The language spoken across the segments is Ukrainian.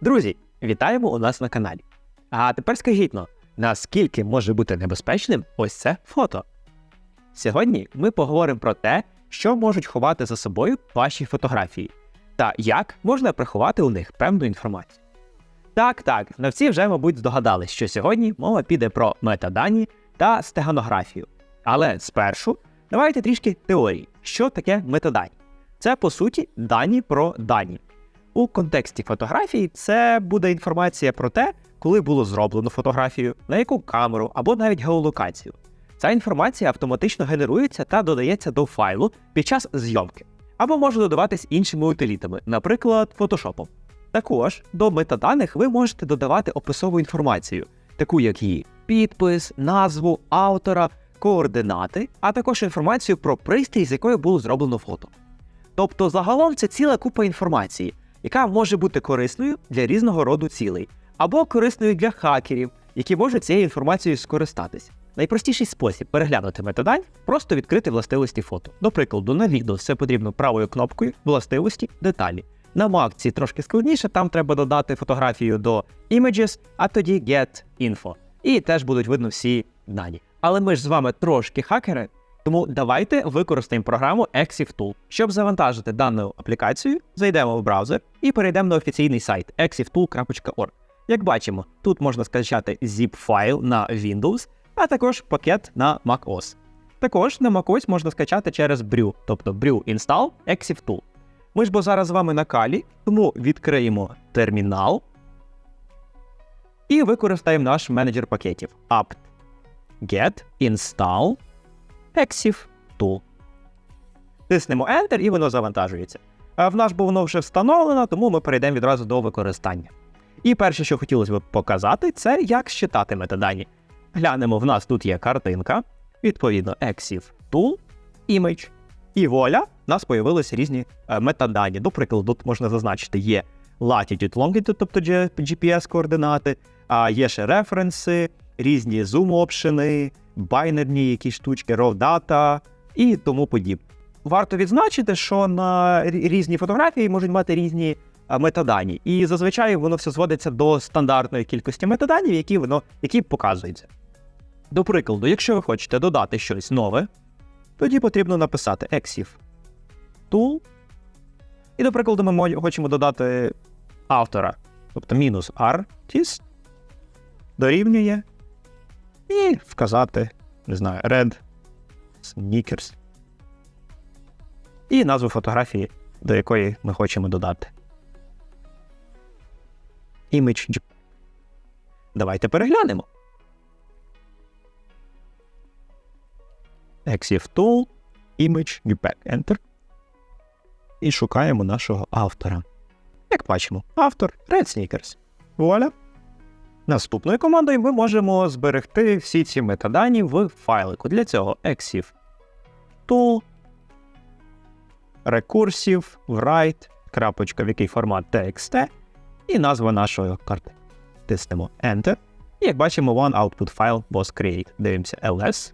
Друзі, вітаємо у нас на каналі. А тепер скажіть ну, наскільки може бути небезпечним ось це фото? Сьогодні ми поговоримо про те, що можуть ховати за собою ваші фотографії, та як можна приховати у них певну інформацію. Так, так, всі вже, мабуть, здогадались, що сьогодні мова піде про метадані та стеганографію. Але спершу давайте трішки теорії, що таке метадані. Це по суті дані про дані. У контексті фотографії це буде інформація про те, коли було зроблено фотографію, на яку камеру або навіть геолокацію. Ця інформація автоматично генерується та додається до файлу під час зйомки, або може додаватись іншими утилітами, наприклад, фотошопом. Також до метаданих ви можете додавати описову інформацію, таку як її підпис, назву автора, координати, а також інформацію про пристрій, з якої було зроблено фото. Тобто, загалом це ціла купа інформації, яка може бути корисною для різного роду цілей, або корисною для хакерів, які можуть цією інформацією скористатись. Найпростіший спосіб переглянути метадань просто відкрити властивості фото. До прикладу, на відео все потрібно правою кнопкою властивості деталі. На Mac трошки складніше, там треба додати фотографію до Images, а тоді Get Info. І теж будуть видно всі дані. Але ми ж з вами трошки хакери, тому давайте використаємо програму Exif Tool. Щоб завантажити дану аплікацію, зайдемо в браузер і перейдемо на офіційний сайт exiftool.org. Як бачимо, тут можна скачати zip файл на Windows, а також пакет на macOS. Також на macOS можна скачати через Brew, тобто Brew Install Exif. Ми ж бо зараз з вами на калі, тому відкриємо термінал і використаємо наш менеджер пакетів apt get install exif tool. Тиснемо Enter і воно завантажується. А в нас бо воно вже встановлено, тому ми перейдемо відразу до використання. І перше, що хотілося б показати, це як считати метадані. Глянемо, в нас тут є картинка, відповідно, exif tool, image. І воля, в нас появилися різні е, метадані. До прикладу, тут можна зазначити, є latitude, longitude, тобто GPS-координати, а є ще референси, різні zoom опшени, байнерні якісь штучки, raw data і тому подібне. Варто відзначити, що на різні фотографії можуть мати різні метадані, і зазвичай воно все зводиться до стандартної кількості метаданів, які воно які показуються. До прикладу, якщо ви хочете додати щось нове, тоді потрібно написати exif tool. І, до прикладу, ми хочемо додати автора, тобто мінус artist, дорівнює, і вказати, не знаю, red sneakers. І назву фотографії, до якої ми хочемо додати. Image. Давайте переглянемо. Exif Tool, Image, JPEG, Enter. І шукаємо нашого автора. Як бачимо, автор Red Sneakers. Вуаля. Наступною командою ми можемо зберегти всі ці метадані в файлику. Для цього Exif Tool, Recursive, write, крапочка, в який формат TXT, і назва нашої карти. Тиснемо Enter. І як бачимо, one output file was created. Дивимося ls.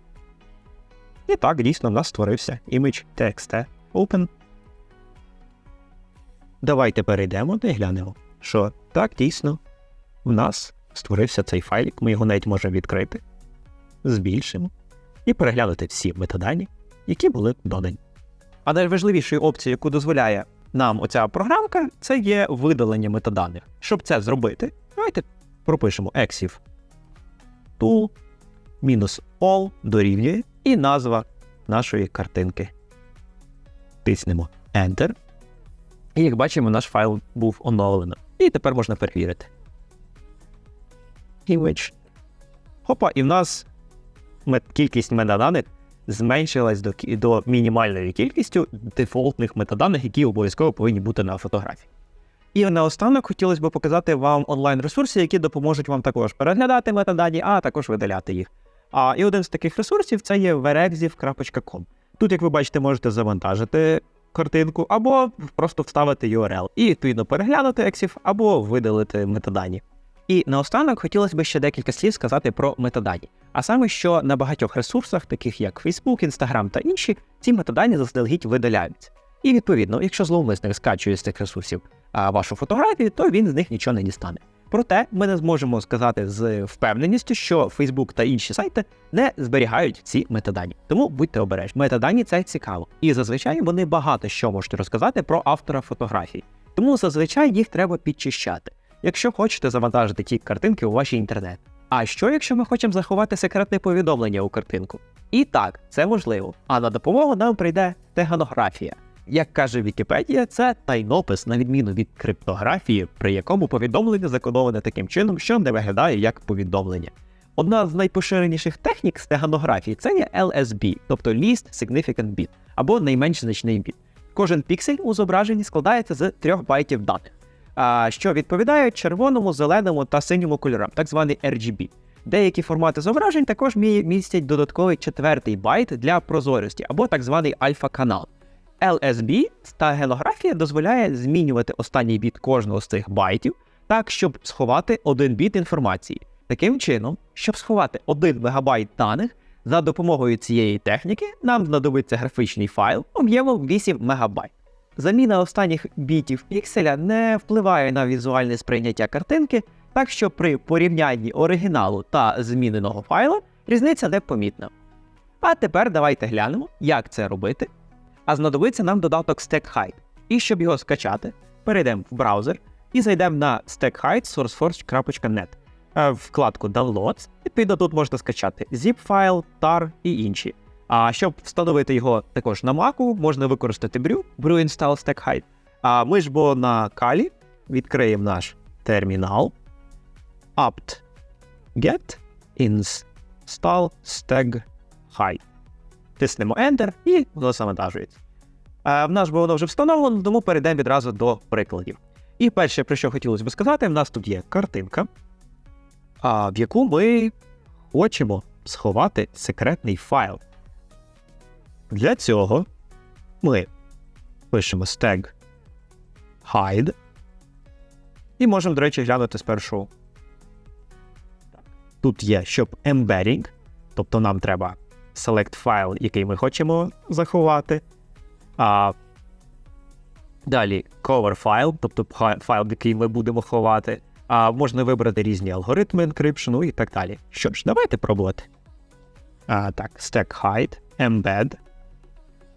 І так, дійсно, в нас створився image TXT Open. Давайте перейдемо та глянемо, що так, дійсно, в нас створився цей файлик, ми його навіть можемо відкрити, збільшимо і переглянути всі метадані, які були додані. А найважливішою опцією, яку дозволяє нам оця програмка, це є видалення метаданих. Щоб це зробити, давайте пропишемо exif tool all дорівнює і назва нашої картинки. Тиснемо Enter. І як бачимо, наш файл був оновлено. І тепер можна перевірити. Image. Хопа, і в нас кількість метаданих зменшилась до, до мінімальної кількості дефолтних метаданих, які обов'язково повинні бути на фотографії. І наостанок хотілося б показати вам онлайн-ресурси, які допоможуть вам також переглядати метадані, а також видаляти їх. А, і один з таких ресурсів це є verexif.com. Тут, як ви бачите, можете завантажити картинку, або просто вставити URL і відповідно переглянути EXIF, або видалити метадані. І наостанок хотілося б ще декілька слів сказати про метадані. А саме, що на багатьох ресурсах, таких як Facebook, Instagram та інші, ці метадані заздалегідь видаляються. І відповідно, якщо зловмисник скачує з цих ресурсів вашу фотографію, то він з них нічого не дістане. Проте ми не зможемо сказати з впевненістю, що Facebook та інші сайти не зберігають ці метадані. Тому будьте обережні. Метадані це цікаво, і зазвичай вони багато що можуть розказати про автора фотографій. Тому зазвичай їх треба підчищати, якщо хочете завантажити ті картинки у ваш інтернет. А що, якщо ми хочемо заховати секретне повідомлення у картинку? І так, це можливо. А на допомогу нам прийде теганографія. Як каже Вікіпедія, це тайнопис на відміну від криптографії, при якому повідомлення закодоване таким чином, що не виглядає як повідомлення. Одна з найпоширеніших технік стеганографії це є LSB, тобто Least Significant Bit, або найменш значний біт. Кожен піксель у зображенні складається з трьох байтів даних, що відповідають червоному, зеленому та синьому кольорам, так званий RGB. Деякі формати зображень також містять додатковий четвертий байт для прозорості, або так званий альфа-канал. LSB стагенографія дозволяє змінювати останній біт кожного з цих байтів так, щоб сховати один біт інформації. Таким чином, щоб сховати 1 мегабайт даних, за допомогою цієї техніки нам знадобиться графічний файл об'ємом 8 мегабайт. Заміна останніх бітів пікселя не впливає на візуальне сприйняття картинки, так що при порівнянні оригіналу та зміненого файла різниця не помітна. А тепер давайте глянемо, як це робити. А знадобиться нам додаток StackHide. І щоб його скачати, перейдемо в браузер і зайдемо на stackhide sourceforge.net е, вкладку Downloads. Відповідно, тут можна скачати zip файл, tar і інші. А щоб встановити його також на Mac, можна використати Brew, Brew Install StackHide. А ми ж бо на Kali відкриємо наш термінал apt get install StackHide. Тиснемо Enter і воно завантажується. В нас бо воно вже встановлено, тому перейдемо відразу до прикладів. І перше, про що хотілося б сказати, в нас тут є картинка, в яку ми хочемо сховати секретний файл. Для цього ми пишемо stag hide. І можемо, до речі, глянути спершу. Тут є, щоб embedding, тобто нам треба select файл, який ми хочемо заховати. А, далі cover файл, тобто файл, який ми будемо ховати. А, можна вибрати різні алгоритми енкрипшену і так далі. Що ж, давайте пробувати. А, так, stack hide, embed,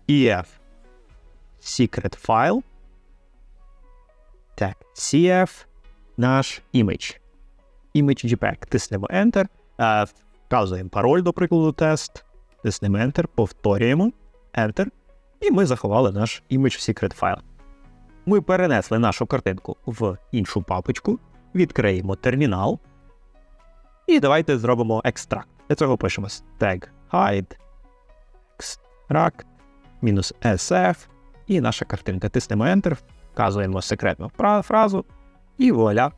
EF, secret file. Так, CF, наш image. Image JPEG. Тиснемо Enter. Вказуємо пароль, до прикладу, тест. Тиснемо Enter, повторюємо Enter. І ми заховали наш image в secret файл. Ми перенесли нашу картинку в іншу папочку, відкриємо термінал. І давайте зробимо екстракт. Для цього пишемо tag hide, extract, мінус SF, і наша картинка. Тиснемо Enter, вказуємо секретну фразу, і вуаля,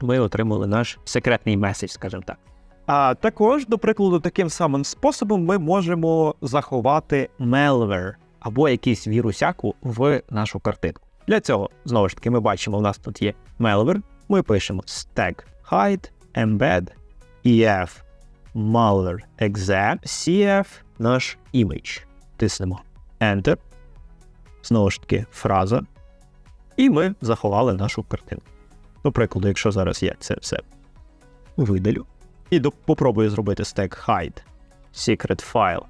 ми отримали наш секретний меседж, скажімо так. А також, до прикладу, таким самим способом ми можемо заховати malware або якийсь вірусяку в нашу картинку. Для цього, знову ж таки, ми бачимо, у нас тут є malware. Ми пишемо stack hide embed ef malware exe cf наш image. Тиснемо Enter. Знову ж таки, фраза. І ми заховали нашу картинку. До прикладу, якщо зараз я це все видалю. І до, попробую зробити stack hide secret file.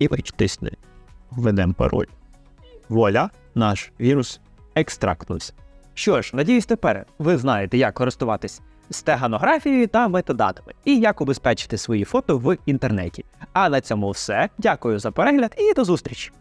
Image тисне. Введемо пароль. Вуаля, наш вірус екстрактнувся. Що ж, надіюсь, тепер ви знаєте, як користуватись стеганографією та метадатами і як убезпечити свої фото в інтернеті. А на цьому все. Дякую за перегляд і до зустрічі!